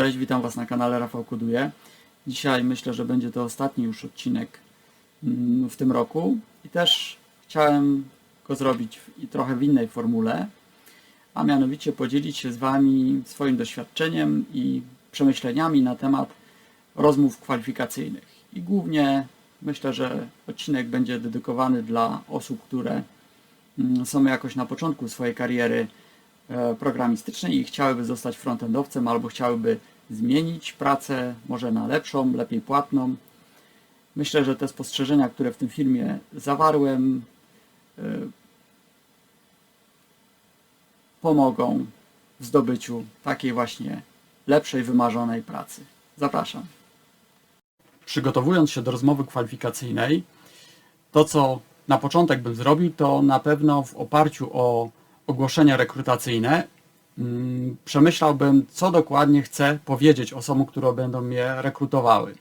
Cześć, witam Was na kanale Rafał Koduje. Dzisiaj myślę, że będzie to ostatni już odcinek mm, w tym roku i też chciałem go zrobić w, trochę w innej formule, a mianowicie podzielić się z Wami swoim doświadczeniem i przemyśleniami na temat rozmów kwalifikacyjnych. I głównie myślę, że odcinek będzie dedykowany dla osób, które mm, są jakoś na początku swojej kariery programistycznej i chciałyby zostać frontendowcem albo chciałyby zmienić pracę może na lepszą, lepiej płatną. Myślę, że te spostrzeżenia, które w tym filmie zawarłem, e, pomogą w zdobyciu takiej właśnie lepszej, wymarzonej pracy. Zapraszam. Przygotowując się do rozmowy kwalifikacyjnej, to co na początek bym zrobił, to na pewno w oparciu o ogłoszenia rekrutacyjne mm, przemyślałbym, co dokładnie chcę powiedzieć osobom, które będą mnie rekrutowały.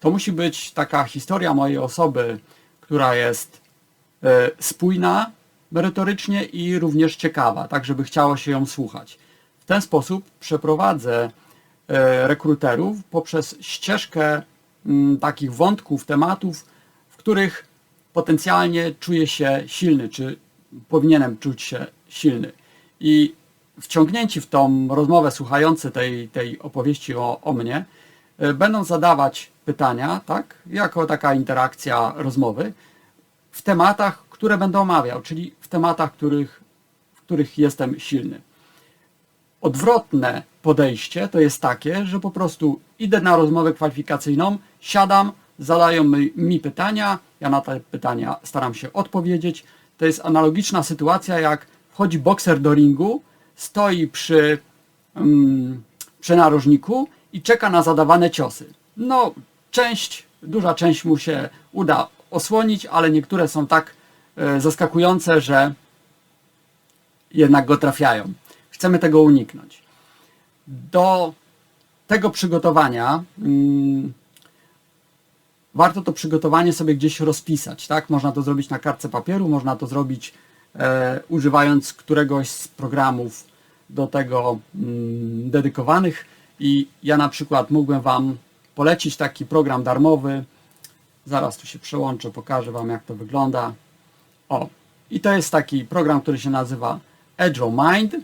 To musi być taka historia mojej osoby, która jest e, spójna merytorycznie i również ciekawa, tak żeby chciało się ją słuchać. W ten sposób przeprowadzę e, rekruterów poprzez ścieżkę mm, takich wątków, tematów, w których potencjalnie czuję się silny, czy powinienem czuć się silny. I wciągnięci w tą rozmowę, słuchający tej, tej opowieści o, o mnie, e, będą zadawać pytania, tak, jako taka interakcja rozmowy, w tematach, które będę omawiał, czyli w tematach, których, w których jestem silny. Odwrotne podejście to jest takie, że po prostu idę na rozmowę kwalifikacyjną, siadam, zadają mi, mi pytania, ja na te pytania staram się odpowiedzieć. To jest analogiczna sytuacja, jak wchodzi bokser do ringu, stoi przy, narożniku i czeka na zadawane ciosy. No, część, duża część mu się uda osłonić, ale niektóre są tak e, zaskakujące, że jednak go trafiają. Chcemy tego uniknąć. Do tego przygotowania mm, warto to przygotowanie sobie gdzieś rozpisać. Tak? Można to zrobić na kartce papieru, można to zrobić używając któregoś z programów do tego mm, dedykowanych. I ja na przykład mógłbym Wam polecić taki program darmowy. Zaraz tu się przełączę, pokażę Wam jak to wygląda. O, i to jest taki program, który się nazywa Agile Mind.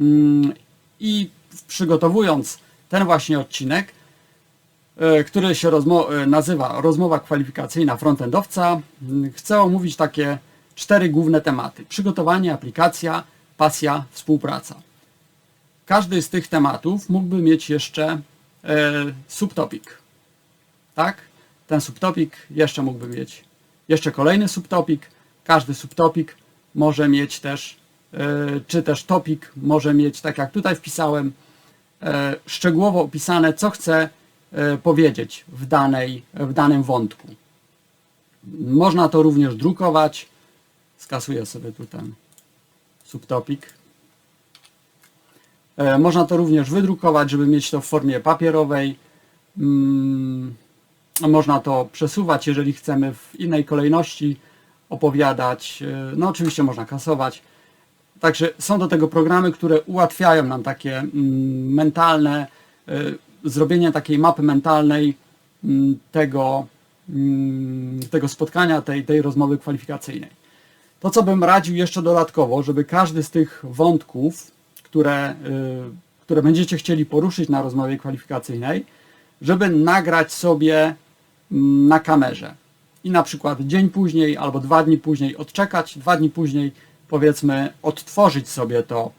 Mm, I przygotowując ten właśnie odcinek, e, który się rozmo- e, nazywa Rozmowa kwalifikacyjna frontendowca, mm, chcę omówić takie cztery główne tematy. Przygotowanie, aplikacja, pasja, współpraca. Każdy z tych tematów mógłby mieć jeszcze e, subtopic. Tak? Ten subtopic jeszcze mógłby mieć jeszcze kolejny subtopic. Każdy subtopic może mieć też, e, czy też topic może mieć, tak jak tutaj wpisałem, e, szczegółowo opisane, co chcę powiedzieć w, danej, w danym wątku. Można to również drukować. Skasuję sobie tutaj subtopic. E, Można to również wydrukować, żeby mieć to w formie papierowej. Mm, Można to przesuwać, jeżeli chcemy w innej kolejności opowiadać. E, No oczywiście można kasować. Także są do tego programy, które ułatwiają nam takie mm, mentalne, e, zrobienie takiej mapy mentalnej mm, tego, tego spotkania, tej, tej rozmowy kwalifikacyjnej. To, co bym radził jeszcze dodatkowo, żeby każdy z tych wątków, które, y, które będziecie chcieli poruszyć na rozmowie kwalifikacyjnej, żeby nagrać sobie mm, na kamerze. I na przykład dzień później albo dwa dni później odczekać, dwa dni później powiedzmy odtworzyć sobie to,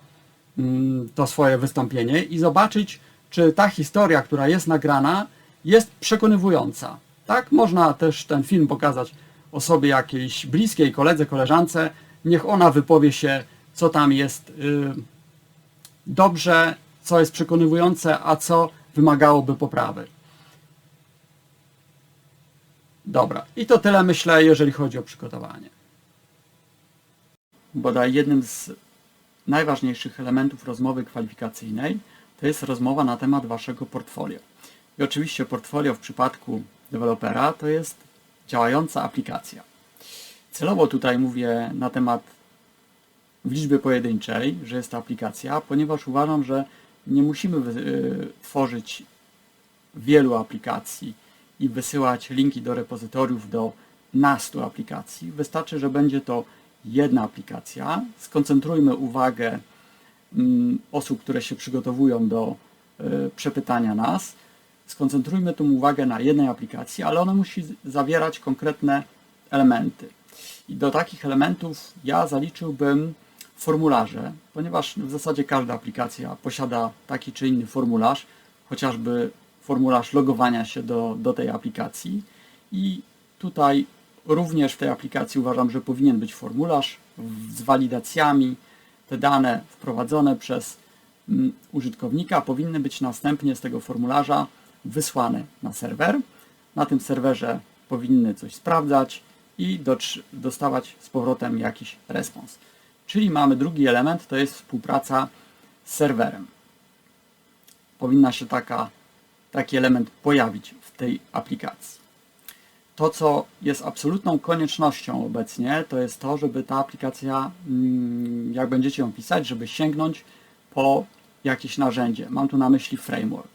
mm, to swoje wystąpienie i zobaczyć, czy ta historia, która jest nagrana, jest przekonywująca. Tak, można też ten film pokazać osobie jakiejś bliskiej, koledze, koleżance, niech ona wypowie się, co tam jest y, dobrze, co jest przekonywujące, a co wymagałoby poprawy. Dobra, i to tyle myślę, jeżeli chodzi o przygotowanie. Bodaj jednym z najważniejszych elementów rozmowy kwalifikacyjnej to jest rozmowa na temat waszego portfolio. I oczywiście portfolio w przypadku dewelopera to jest działająca aplikacja. Celowo tutaj mówię na temat w liczbie pojedynczej, że jest to aplikacja, ponieważ uważam, że nie musimy y, tworzyć wielu aplikacji i wysyłać linki do repozytoriów do nastu aplikacji. Wystarczy, że będzie to jedna aplikacja. Skoncentrujmy uwagę mm, osób, które się przygotowują do y, przepytania nas. Skoncentrujmy tą uwagę na jednej aplikacji, ale ona musi zawierać konkretne elementy. I do takich elementów ja zaliczyłbym formularze, ponieważ w zasadzie każda aplikacja posiada taki czy inny formularz, chociażby formularz logowania się do, do tej aplikacji. I tutaj również w tej aplikacji uważam, że powinien być formularz z walidacjami. Te dane wprowadzone przez mm, użytkownika powinny być następnie z tego formularza wysłane na serwer. Na tym serwerze powinny coś sprawdzać i dostawać z powrotem jakiś respons. Czyli mamy drugi element, to jest współpraca z serwerem. Powinna się taka, taki element pojawić w tej aplikacji. To, co jest absolutną koniecznością obecnie, to jest to, żeby ta aplikacja, mm, jak będziecie ją pisać, żeby sięgnąć po jakieś narzędzie. Mam tu na myśli framework.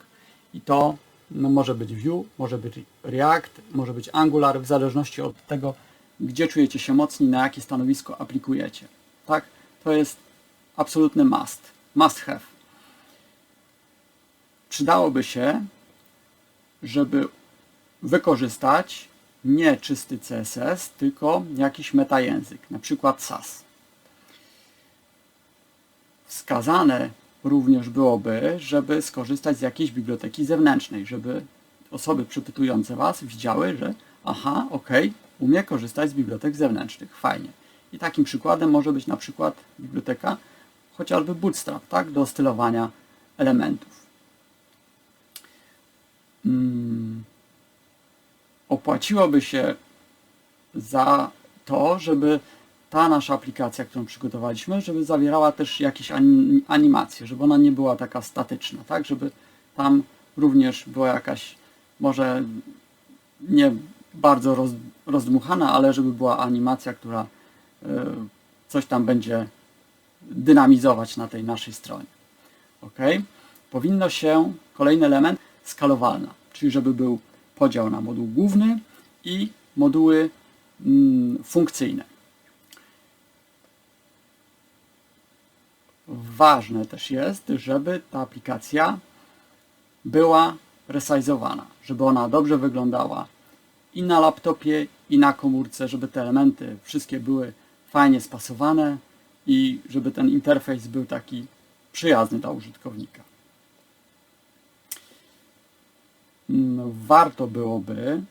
I to no, może być Vue, może być React, może być Angular, w zależności od tego, gdzie czujecie się mocni, na jakie stanowisko aplikujecie. Tak? To jest absolutny must. Must have. Przydałoby się, żeby wykorzystać nie czysty CSS, tylko jakiś metajęzyk, na przykład SAS. Wskazane również byłoby, żeby skorzystać z jakiejś biblioteki zewnętrznej, żeby osoby przepytujące Was widziały, że aha, ok, umie korzystać z bibliotek zewnętrznych, fajnie. I takim przykładem może być na przykład biblioteka chociażby Bootstrap, tak, do stylowania elementów. Mm, opłaciłoby się za to, żeby ta nasza aplikacja, którą przygotowaliśmy, żeby zawierała też jakieś ani- animacje, żeby ona nie była taka statyczna, tak, żeby tam również była jakaś może nie bardzo roz, rozdmuchana, ale żeby była animacja, która y, coś tam będzie dynamizować na tej naszej stronie. Ok? Powinno się, kolejny element, skalowalna, czyli żeby był podział na moduł główny i moduły mm, funkcyjne. Ważne też jest, żeby ta aplikacja była resizowana, żeby ona dobrze wyglądała i na laptopie, i na komórce, żeby te elementy wszystkie były fajnie spasowane i żeby ten interfejs był taki przyjazny dla użytkownika. Mm, Warto byłoby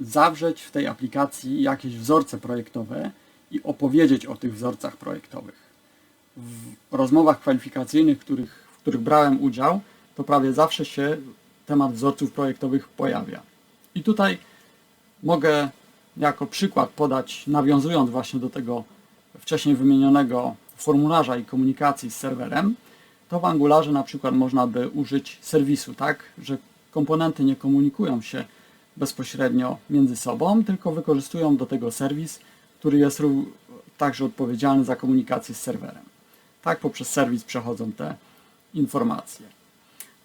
zawrzeć w tej aplikacji jakieś wzorce projektowe i opowiedzieć o tych wzorcach projektowych. W rozmowach kwalifikacyjnych, których, w których brałem udział, to prawie zawsze się temat wzorców projektowych pojawia. I tutaj mogę jako przykład podać, nawiązując właśnie do tego wcześniej wymienionego formularza i komunikacji z serwerem, to w Angularze na przykład można by użyć serwisu, tak, że komponenty nie komunikują się bezpośrednio między sobą, tylko wykorzystują do tego serwis, który jest także odpowiedzialny za komunikację z serwerem. Tak poprzez serwis przechodzą te informacje.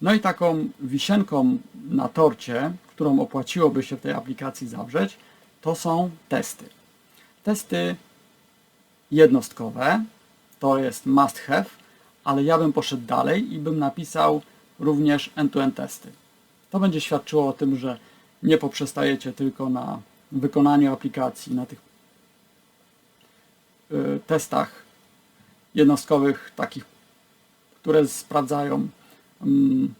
No i taką wisienką na torcie, którą opłaciłoby się w tej aplikacji zawrzeć, to są testy. Testy jednostkowe, to jest must have, ale ja bym poszedł dalej i bym napisał również end-to-end testy. To będzie świadczyło o tym, że nie poprzestajecie tylko na wykonaniu aplikacji, na tych y, testach jednostkowych, takich, które sprawdzają mm,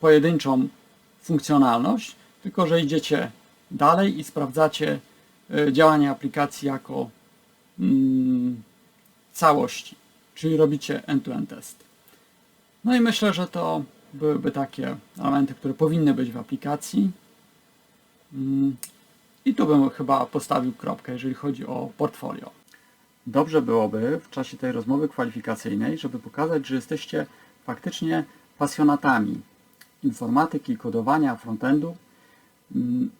pojedynczą funkcjonalność, tylko że idziecie dalej i sprawdzacie y, działanie aplikacji jako mm, całości, czyli robicie end-to-end test. No i myślę, że to byłyby takie elementy, które powinny być w aplikacji. Mm, I tu bym chyba postawił kropkę, jeżeli chodzi o portfolio. Dobrze byłoby w czasie tej rozmowy kwalifikacyjnej, żeby pokazać, że jesteście faktycznie pasjonatami informatyki, kodowania, frontendu. Mm,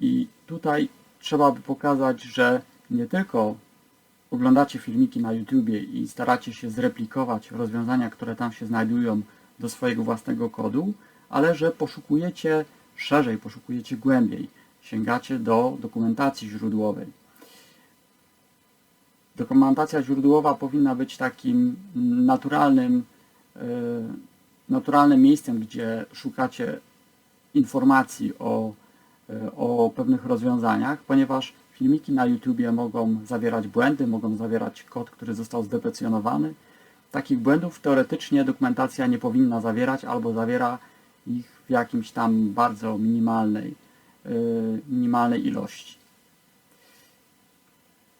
I tutaj trzeba by pokazać, że nie tylko oglądacie filmiki na YouTubie i staracie się zreplikować rozwiązania, które tam się znajdują do swojego własnego kodu, ale że poszukujecie szerzej, poszukujecie głębiej, sięgacie do dokumentacji źródłowej. Dokumentacja źródłowa powinna być takim naturalnym, e, naturalnym miejscem, gdzie szukacie informacji o, e, o pewnych rozwiązaniach, ponieważ filmiki na YouTubie mogą zawierać błędy, mogą zawierać kod, który został zdeprecjonowany. Takich błędów teoretycznie dokumentacja nie powinna zawierać albo zawiera ich w jakimś tam bardzo minimalnej, yy, minimalnej ilości.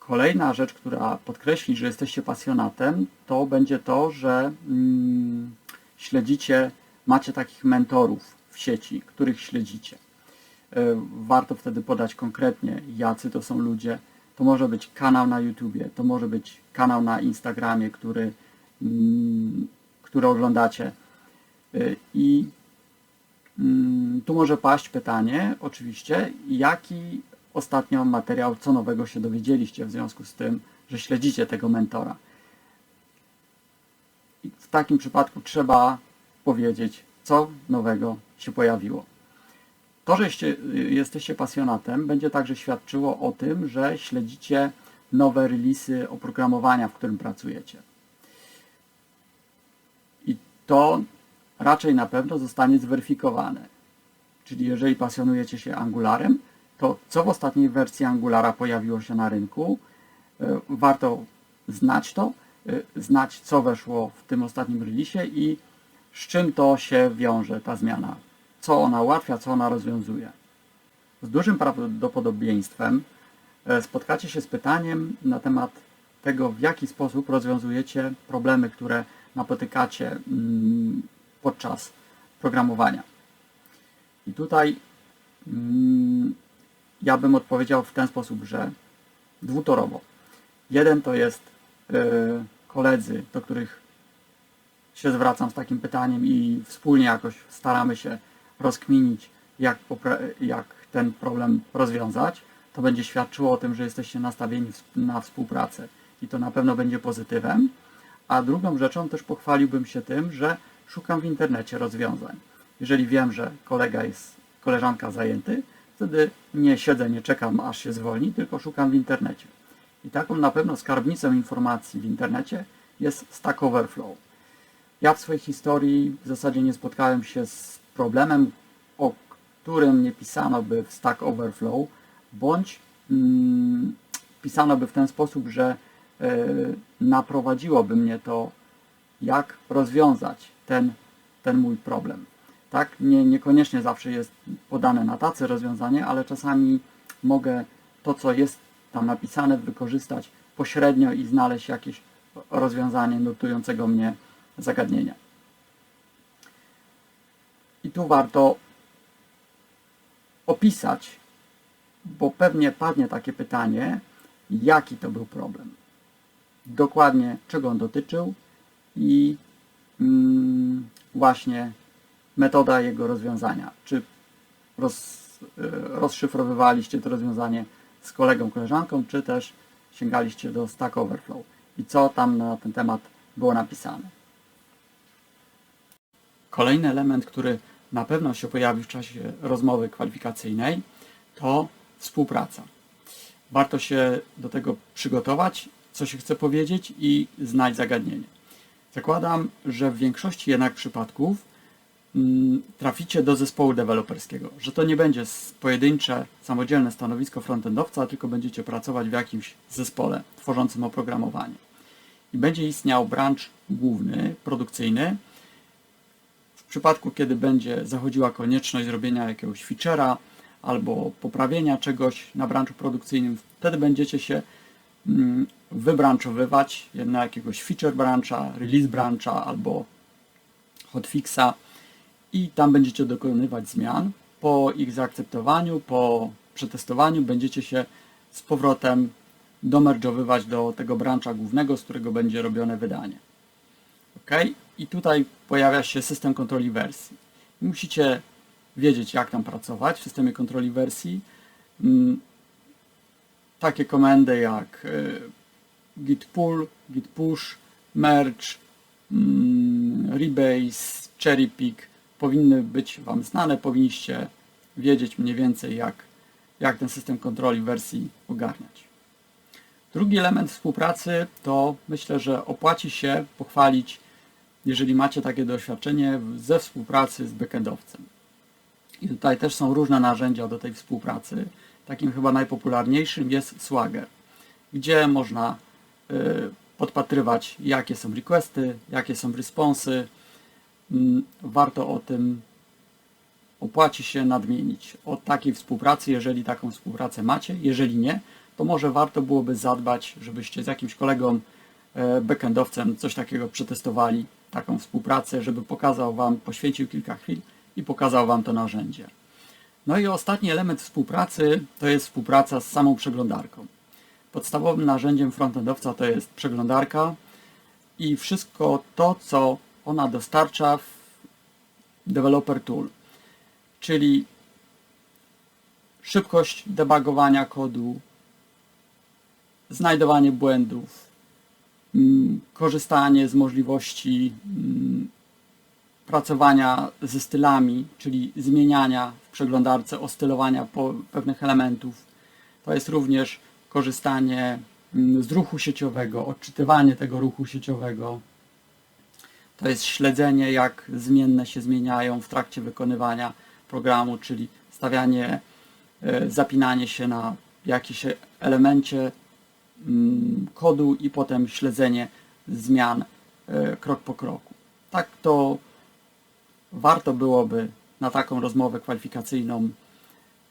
Kolejna rzecz, która podkreśli, że jesteście pasjonatem, to będzie to, że mm, śledzicie, macie takich mentorów w sieci, których śledzicie. Yy, warto wtedy podać konkretnie, jacy to są ludzie. To może być kanał na YouTubie, to może być kanał na Instagramie, który, mm, który oglądacie. Yy, I mm, tu może paść pytanie, oczywiście, jaki ostatnio materiał, co nowego się dowiedzieliście w związku z tym, że śledzicie tego mentora. I w takim przypadku trzeba powiedzieć, co nowego się pojawiło. To, że jesteście, jesteście pasjonatem, będzie także świadczyło o tym, że śledzicie nowe releasy oprogramowania, w którym pracujecie. I to raczej na pewno zostanie zweryfikowane. Czyli jeżeli pasjonujecie się Angularem, to co w ostatniej wersji Angulara pojawiło się na rynku, e, warto znać to, e, znać co weszło w tym ostatnim releasie i z czym to się wiąże, ta zmiana. Co ona ułatwia, co ona rozwiązuje. Z dużym prawdopodobieństwem e, spotkacie się z pytaniem na temat tego, w jaki sposób rozwiązujecie problemy, które napotykacie mm, podczas programowania. I tutaj mm, ja bym odpowiedział w ten sposób, że dwutorowo. Jeden to jest y, koledzy, do których się zwracam z takim pytaniem i wspólnie jakoś staramy się rozkminić, jak, jak ten problem rozwiązać. To będzie świadczyło o tym, że jesteście nastawieni na współpracę i to na pewno będzie pozytywem. A drugą rzeczą też pochwaliłbym się tym, że szukam w internecie rozwiązań. Jeżeli wiem, że kolega jest, koleżanka zajęty, wtedy nie siedzę, nie czekam aż się zwolni, tylko szukam w internecie. I taką na pewno skarbnicą informacji w internecie jest Stack Overflow. Ja w swojej historii w zasadzie nie spotkałem się z problemem, o którym nie pisano by w Stack Overflow, bądź mm, pisano by w ten sposób, że y, naprowadziłoby mnie to, jak rozwiązać ten, ten mój problem. Tak? Nie, niekoniecznie zawsze jest podane na tacy rozwiązanie, ale czasami mogę to, co jest tam napisane, wykorzystać pośrednio i znaleźć jakieś rozwiązanie nurtującego mnie zagadnienia. I tu warto opisać, bo pewnie padnie takie pytanie, jaki to był problem. Dokładnie czego on dotyczył i mm, właśnie metoda jego rozwiązania. Czy roz, e, rozszyfrowywaliście to rozwiązanie z kolegą, koleżanką, czy też sięgaliście do Stack Overflow i co tam na ten temat było napisane. Kolejny element, który na pewno się pojawi w czasie rozmowy kwalifikacyjnej, to współpraca. Warto się do tego przygotować, co się chce powiedzieć i znać zagadnienie. Zakładam, że w większości jednak przypadków traficie do zespołu deweloperskiego, że to nie będzie pojedyncze, samodzielne stanowisko frontendowca, tylko będziecie pracować w jakimś zespole tworzącym oprogramowanie. I będzie istniał branch główny, produkcyjny. W przypadku, kiedy będzie zachodziła konieczność zrobienia jakiegoś feature'a albo poprawienia czegoś na branchu produkcyjnym, wtedy będziecie się mm, wybranchowywać na jakiegoś feature brancha, release brancha albo hotfixa i tam będziecie dokonywać zmian. Po ich zaakceptowaniu, po przetestowaniu będziecie się z powrotem domerge'owywać do tego brancha głównego, z którego będzie robione wydanie. OK? I tutaj pojawia się system kontroli wersji. Musicie wiedzieć, jak tam pracować w systemie kontroli wersji. Mm, takie komendy jak y, git pull, git push, merge, mm, rebase, cherry pick powinny być Wam znane, powinniście wiedzieć mniej więcej jak, jak ten system kontroli wersji ogarniać. Drugi element współpracy to myślę, że opłaci się pochwalić, jeżeli macie takie doświadczenie ze współpracy z backendowcem. I tutaj też są różne narzędzia do tej współpracy. Takim chyba najpopularniejszym jest Swagger, gdzie można y, podpatrywać, jakie są requesty, jakie są responsy. Mm, Warto o tym opłaci się nadmienić o takiej współpracy, jeżeli taką współpracę macie. Jeżeli nie, to może warto byłoby zadbać, żebyście z jakimś kolegą e, backendowcem coś takiego przetestowali, taką współpracę, żeby pokazał Wam, poświęcił kilka chwil i pokazał Wam to narzędzie. No i ostatni element współpracy to jest współpraca z samą przeglądarką. Podstawowym narzędziem frontendowca to jest przeglądarka i wszystko to, co ona dostarcza Developer Tool, czyli szybkość debugowania kodu, znajdowanie błędów, mm, korzystanie z możliwości mm, pracowania ze stylami, czyli zmieniania w przeglądarce, ostylowania po pewnych elementów. To jest również korzystanie mm, z ruchu sieciowego, odczytywanie tego ruchu sieciowego. To jest śledzenie, jak zmienne się zmieniają w trakcie wykonywania programu, czyli stawianie, e, zapinanie się na jakimś elemencie mm, kodu i potem śledzenie zmian e, krok po kroku. Tak to warto byłoby na taką rozmowę kwalifikacyjną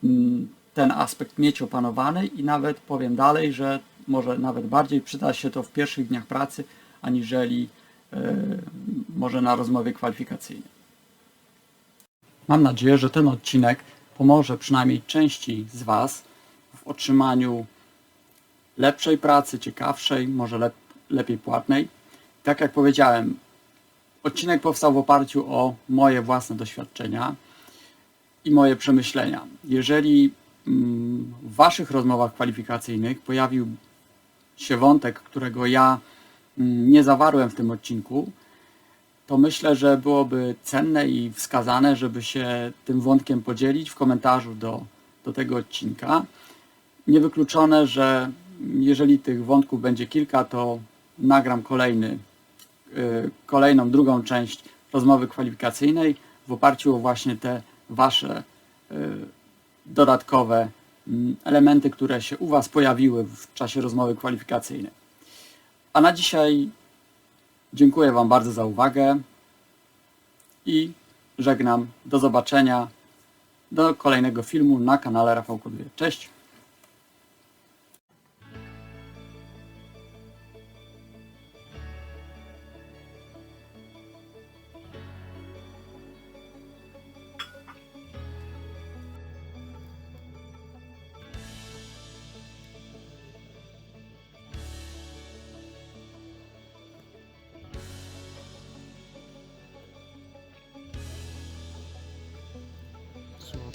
mm, ten aspekt mieć opanowany i nawet powiem dalej, że może nawet bardziej przyda się to w pierwszych dniach pracy, aniżeli może na rozmowie kwalifikacyjnej. Mam nadzieję, że ten odcinek pomoże przynajmniej części z Was w otrzymaniu lepszej pracy, ciekawszej, może lep, lepiej płatnej. Tak jak powiedziałem, odcinek powstał w oparciu o moje własne doświadczenia i moje przemyślenia. Jeżeli mm, w Waszych rozmowach kwalifikacyjnych pojawił się wątek, którego ja nie zawarłem w tym odcinku, to myślę, że byłoby cenne i wskazane, żeby się tym wątkiem podzielić w komentarzu do, do tego odcinka. Niewykluczone, że jeżeli tych wątków będzie kilka, to nagram kolejny, y, kolejną, drugą część rozmowy kwalifikacyjnej w oparciu o właśnie te Wasze y, dodatkowe mm, elementy, które się u Was pojawiły w czasie rozmowy kwalifikacyjnej. A na dzisiaj dziękuję Wam bardzo za uwagę i żegnam. Do zobaczenia. Do kolejnego filmu na kanale Rafał Koduje. Cześć!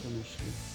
Złote myśli.